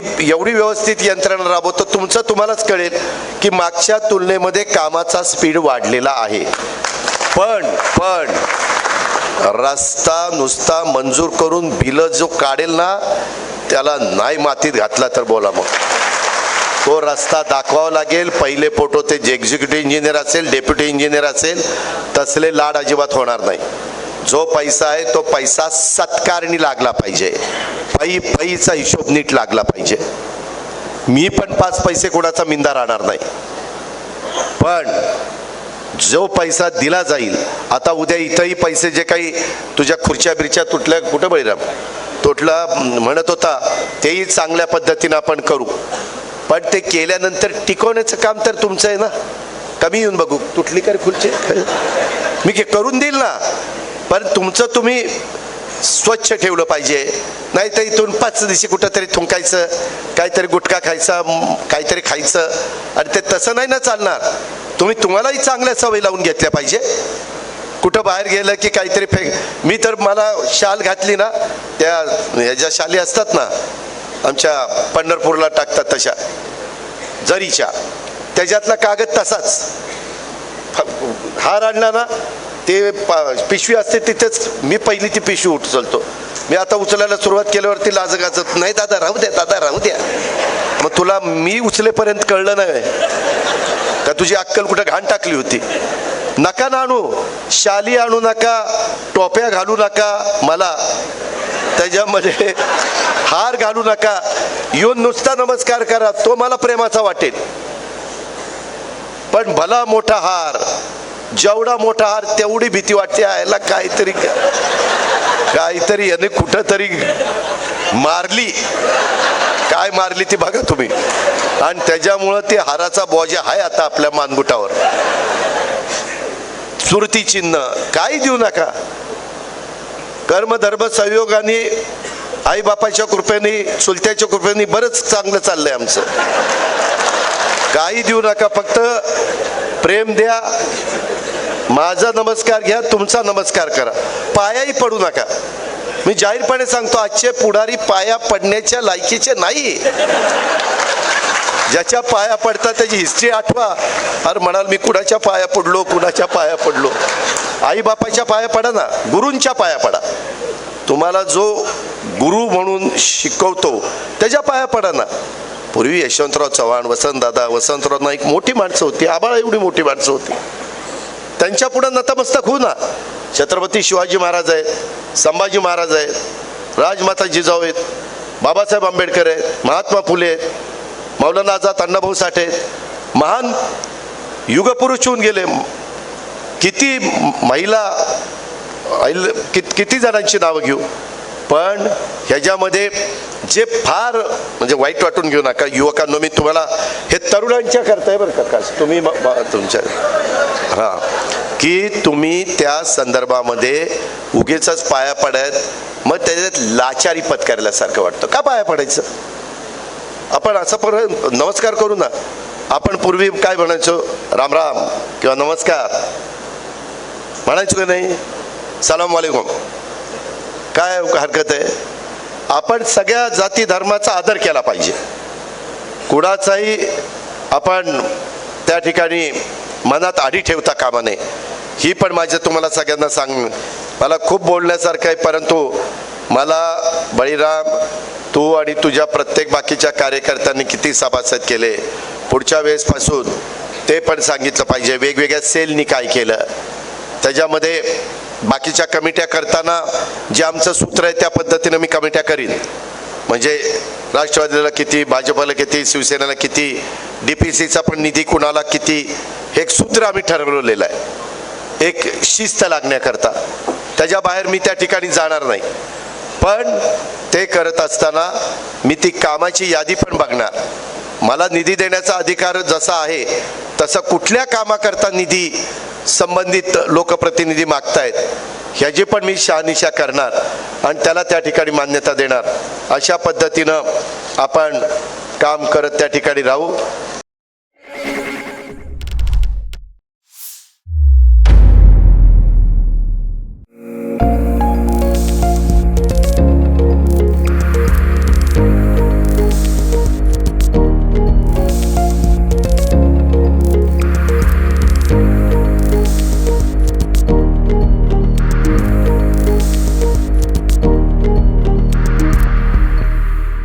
मी एवढी व्यवस्थित यंत्रणा राबवतो तुमचं तुम्हालाच कळेल की मागच्या तुलनेमध्ये कामाचा स्पीड वाढलेला आहे. पण पण रस्ता नुसता मंजूर करून बिलं जो काढेल ना त्याला नाही मातीत घातला तर बोला मग. तो रस्ता दाखवावा लागेल पहिले फोटो ते जे एक्झिक्युटिव्ह इंजिनियर असेल डेप्युटी इंजिनियर असेल तसले लाड अजिबात होणार नाही. जो पैसा आहे तो पैसा सत्कारणी लागला पाहिजे. पायी पायीचा हिशोब नीट लागला पाहिजे. मी पण पाच पैसे कोणाचा मिंदा राहणार नाही. पण जो पैसा दिला जाईल आता उद्या इथंही पैसे जे काही तुझ्या खुर्च्या बिरच्या तुटल्या कुठं बळीराम? तुटला म्हणत होता तेही चांगल्या पद्धतीनं आपण करू. पण ते केल्यानंतर टिकवण्याचं काम तर तुमचं आहे ना? कमी येऊन बघू तुटली कर खुर्ची? मी करून देईल ना. पण तुमचं तुम्ही स्वच्छ ठेवलं पाहिजे. नाही तर इथून पाच दिवशी कुठंतरी थुंकायचं काहीतरी गुटखा खायचा काहीतरी खायचं. आणि ते तसं नाही ना चालणार. तुम्ही तुम्हालाही चांगल्या सवयी लावून घेतल्या पाहिजे. कुठं बाहेर गेलं की काहीतरी फेक मी तर मला शाल घातली ना त्या ह्याच्या शाली असतात ना आमच्या पंढरपूरला टाकतात तशा जरीच्या त्याच्यातला कागद तसाच. हार आणला ना ते प- पिशवी असते तिथेच. मी पहिली ती पिशवी उचलतो. मी आता उचलायला सुरुवात केल्यावरती लाज गाजत नाही दादा राहू द्या दादा राहू द्या. मग तुला मी उचलेपर्यंत कळलं नाही का तुझी अक्कल कुठं घाण टाकली होती? नका ना आणू शाली आणू नका टोप्या घालू नका मला. त्याच्यामध्ये हार घालू नका. येऊन नुसता नमस्कार करा तो मला प्रेमाचा वाटेल. पण भला मोठा हार. जेवढा मोठा हार तेवढी भीती वाटते याला काहीतरी काहीतरी याने कुठंतरी मारली. काय मारली ती बघा तुम्ही. आणि त्याच्यामुळं ते हाराचा बॉजा आहे आता आपल्या मानगुटावर. सुरती चिन्ह काही देऊ नका. कर्मधर्म संयोगाने आई बापाच्या कृपेने चुलत्याच्या कृपेने बरंच चांगलं चाललंय आमचं. काही देऊ नका फक्त प्रेम द्या. माझा नमस्कार घ्या तुमचा नमस्कार करा. पायाही पडू नका. मी जाहीरपणे सांगतो आजचे पुढारी पाया पडण्याच्या लायकीचे नाही ज्याच्या पाया पडतात त्याची हिस्ट्री आठवा. अरे म्हणाल मी कुणाच्या पाया पडलो कुणाच्या पाया पडलो? आई बापाच्या पाया पडा ना गुरूंच्या पाया पडा. तुम्हाला जो गुरु म्हणून शिकवतो त्याच्या पाया पडा ना. पूर्वी यशवंतराव चव्हाण वसंतदादा वसंतराव नाईक मोठी माणसं होती आबाळा एवढी मोठी माणसं होती. त्यांच्या पुढं नतमस्तक होऊ ना. छत्रपती शिवाजी महाराज आहेत संभाजी महाराज आहेत राजमाता जिजाऊ आहेत बाबासाहेब आंबेडकर आहेत महात्मा फुले आहेत मौलाना आझाद अण्णाभाऊ साठे आहेत. महान युगपुरुष होऊन गेले. किती महिला कित- किती जणांची नावं घेऊ? पण ह्याच्यामध्ये जे फार म्हणजे वाईट वाटून घेऊ नका युवकांनो मी तुम्हाला हे तरुणांच्या करताय बरं का तुम्ही तुमच्या हां. की तुम्ही त्या संदर्भामध्ये उगेच पाया पडत मग त्याच्यात लाचारी पत्करल्यासारखं वाटतं. का पाया पडायचं? आपण असं पर नमस्कार करू ना. आपण पूर्वी काय म्हणायचो? राम राम किंवा नमस्कार. म्हणायचो का नाही? सलाम वालेकुम. काय हरकत आहे? आपण सगळ्या जाती धर्माचा आदर केला पाहिजे. कुणाचाही आपण त्या ठिकाणी मनात आधी ठेवता कामा नये. ही पण माझं तुम्हाला सगळ्यांना सांग मला खूप बोलण्यासारखं आहे परंतु मला बळीराम तू आणि तुझ्या प्रत्येक बाकीच्या कार्यकर्त्यांनी किती सभासद केले पुढच्या वेळेसपासून ते पण सांगितलं पाहिजे. वेगवेगळ्या सेलनी काय केलं. त्याच्यामध्ये बाकीच्या कमिट्या करताना जे आमचं सूत्र आहे त्या पद्धतीनं मी कमिट्या करीन. म्हणजे राष्ट्रवादीला किती भाजपला किती शिवसेनेला किती डी पी सीचा पण निधी कुणाला किती हे एक सूत्र आम्ही ठरवलेलं आहे. एक शिस्त लागण्याकरता. त्याच्या बाहेर मी त्या ठिकाणी जाणार नाही. पण ते करत असताना मी ती कामाची यादी पण बघणार. मला निधी देण्याचा अधिकार जसा आहे तसं कुठल्या कामाकरता निधी संबंधित लोकप्रतिनिधी मागतायत. ह्याची पण मी शहानिशा करणार आणि त्याला त्या ठिकाणी मान्यता देणार. अशा पद्धतीनं आपण काम करत त्या ठिकाणी राहू.